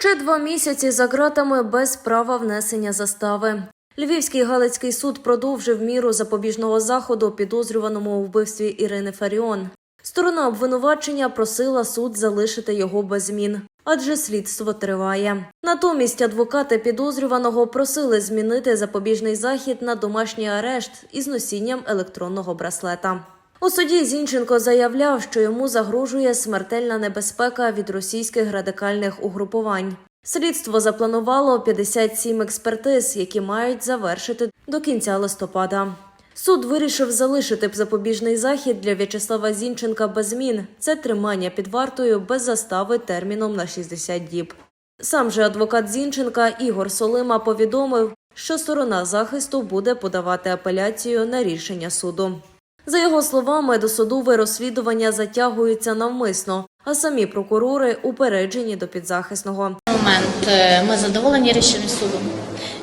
Ще два місяці за ґратами без права внесення застави. Львівський Галицький суд продовжив міру запобіжного заходу підозрюваному у вбивстві Ірини Фаріон. Сторона обвинувачення просила суд залишити його без змін, адже слідство триває. Натомість адвокати підозрюваного просили змінити запобіжний захід на домашній арешт із носінням електронного браслета. У суді Зінченко заявляв, що йому загрожує смертельна небезпека від російських радикальних угрупувань. Слідство запланувало 57 експертиз, які мають завершити до кінця листопада. Суд вирішив залишити запобіжний захід для В'ячеслава Зінченка без змін. Це тримання під вартою без застави терміном на 60 діб. Сам же адвокат Зінченка Ігор Солима повідомив, що сторона захисту буде подавати апеляцію на рішення суду. За його словами, досудове розслідування затягується навмисно, а самі прокурори упереджені до підзахисного. Момент е, ми задоволені рішенням суду.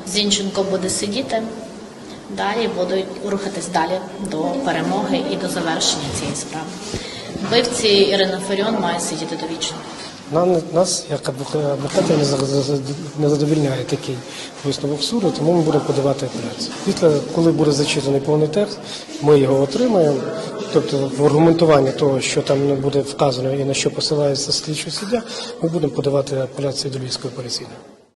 Зінченко буде сидіти. Далі будуть рухатись далі до перемоги і до завершення цієї справи. Вбивці Ірина Фаріон має сидіти довічно. Нам нас, як адвока- адвокатів, не за- за- не задовільняє такий висновок суду, тому ми будемо подавати апеляцію. Після, коли буде зачитаний повний текст, ми його отримаємо. Тобто в аргументуванні того, що там не буде вказано і на що посилається слідчий суддя, ми будемо подавати апеляцію до Львівської апеляційної.